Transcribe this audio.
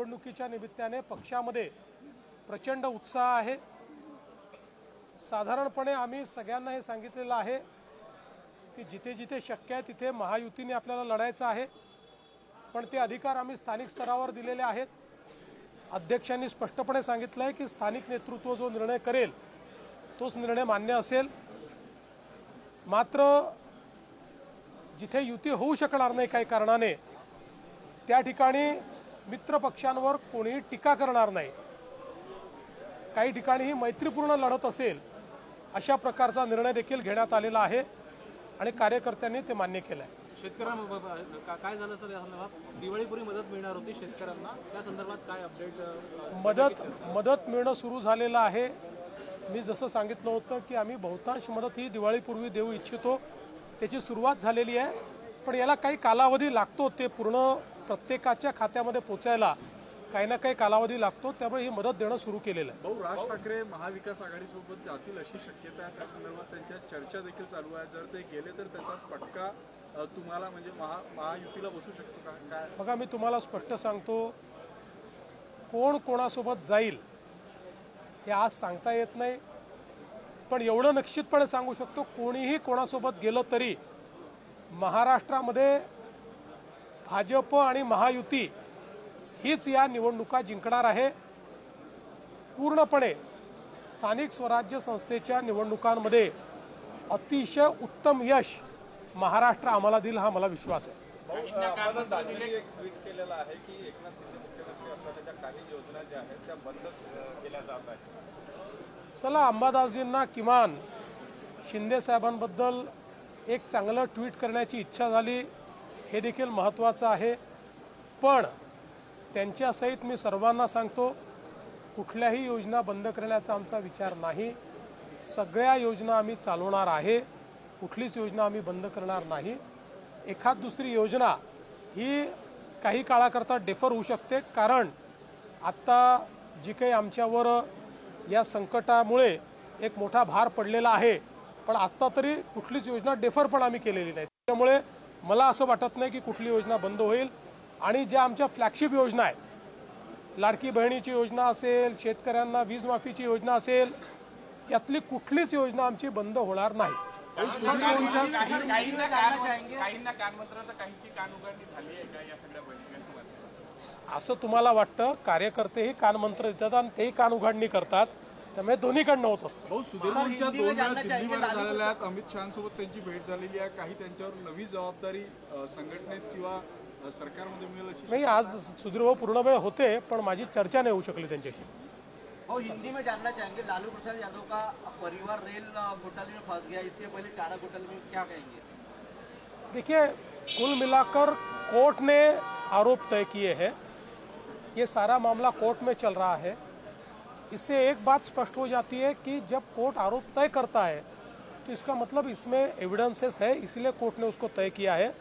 निवडणुकीच्या निमित्ताने पक्षामध्ये प्रचंड उत्साह आहे. साधारणपणे आम्ही सगळ्यांना हे सांगितलेलं आहे की जिथे जिथे शक्य आहे तिथे महायुतीने आपल्याला लढायचं आहे. पण ते अधिकार आम्ही स्थानिक स्तरावर दिलेले आहेत. अध्यक्षांनी स्पष्टपणे सांगितलं आहे की स्थानिक नेतृत्व जो निर्णय करेल तोच निर्णय मान्य असेल. मात्र जिथे युती होऊ शकणार नाही काही कारणाने त्या ठिकाणी मित्र पक्षांवर कोणीही टीका करणार नाही. काही ठिकाणी ही मैत्रीपूर्ण लढत असेल अशा प्रकारचा निर्णय देखील घेण्यात आलेला आहे आणि कार्यकर्त्यांनी ते मान्य केलं आहे शेतकऱ्यांना काय झालं सर या संदर्भात? दिवाळीपूर्वी मदत मिळणार होती शेतकऱ्यांना. त्या संदर्भात काय अपडेट मदत मदत मिळणं सुरू झालेलं आहे. मी जसं सांगितलं होतं की आम्ही बहुतांश मदत ही दिवाळीपूर्वी देऊ इच्छितो. त्याची सुरुवात झालेली आहे. पण याला काही कालावधी लागतो ते पूर्ण प्रत्येकाच्या खात्यामध्ये पोचायला काही ना काही कालावधी लागतो त्यामुळे ही मदत देणं सुरू केलेलं आहे. भाऊ राज ठाकरे महाविकास आघाडीसोबत जातील अशी शक्यता आहे. त्या संदर्भात त्यांच्या चर्चा देखील चालू आहे. जर ते गेले तर त्याचा फटका तुम्हाला म्हणजे महा महायुतीला बसू शकतो का? काय? बघा मी तुम्हाला स्पष्ट सांगतो कोण कोणासोबत जाईल हे आज सांगता येत नाही. पण एवढं निश्चितपणे सांगू शकतो कोणीही कोणासोबत गेलं तरी महाराष्ट्रामध्ये भाजप आणि महायुती हीच या निवडणुका जिंकणार आहे. पूर्णपणे स्थानिक स्वराज्य संस्थेच्या निवडणुकांमध्ये अतिशय उत्तम यश महाराष्ट्र आम्हाला देईल हा मला विश्वास आहे. चला अंबादासजींना किमान शिंदे साहेबांबद्दल एक चांगलं ट्विट करण्याची इच्छा झाली. हे देखील महत्त्वाचं आहे. पण त्यांच्यासहित मी सर्वांना सांगतो कुठल्याही योजना बंद करण्याचा आमचा विचार नाही. सगळ्या योजना आम्ही चालवणार आहे. कुठलीच योजना आम्ही बंद करणार नाही. एखाद दुसरी योजना ही काही काळाकरता डेफर होऊ शकते. कारण आत्ता जी काही आमच्यावर या संकटामुळे एक मोठा भार पडलेला आहे. पण आत्ता तरी कुठलीच योजना डेफर पण आम्ही केलेली नाही. त्यामुळे मला असं वाटत नाही की कुठली योजना बंद होईल. आणि ज्या आमच्या फ्लॅगशिप योजना आहेत लाडकी बहिणीची योजना असेल शेतकऱ्यांना वीज माफीची योजना असेल यातली कुठलीच योजना आमची बंद होणार नाही. असं तुम्हाला वाटतं कार्यकर्तेही कानमंत्र देतात आणि तेही कान उघडणी करतात. त्यामुळे दोन्हीकडनं होत असतं. भाऊ सुधीरच्या दोन वेळा दिल्लीमध्ये झालेल्या आहेत अमित शहासोबत त्यांची भेट झालेली आहे. काही त्यांच्यावर नवी जबाबदारी संघटनेत किंवा सरकारमध्ये मिळेल अशी नाही आज सुधीरभाऊ पूर्ण वेळ होते पण माझी चर्चा नाही होऊ शकली त्यांच्याशी. और हिंदी में जानना चाहेंगे लालू प्रसाद यादव का परिवार रेल घोटाले में फंस गया? इसके पहले चारा घोटाले में क्या कहेंगे? देखिए कुल मिलाकर कोर्ट ने आरोप तय किए हैं। ये सारा मामला कोर्ट में चल रहा है। इससे एक बात स्पष्ट हो जाती है कि जब कोर्ट आरोप तय करता है तो इसका मतलब इसमें एविडेंसेस है, इसलिए कोर्ट ने उसको तय किया है।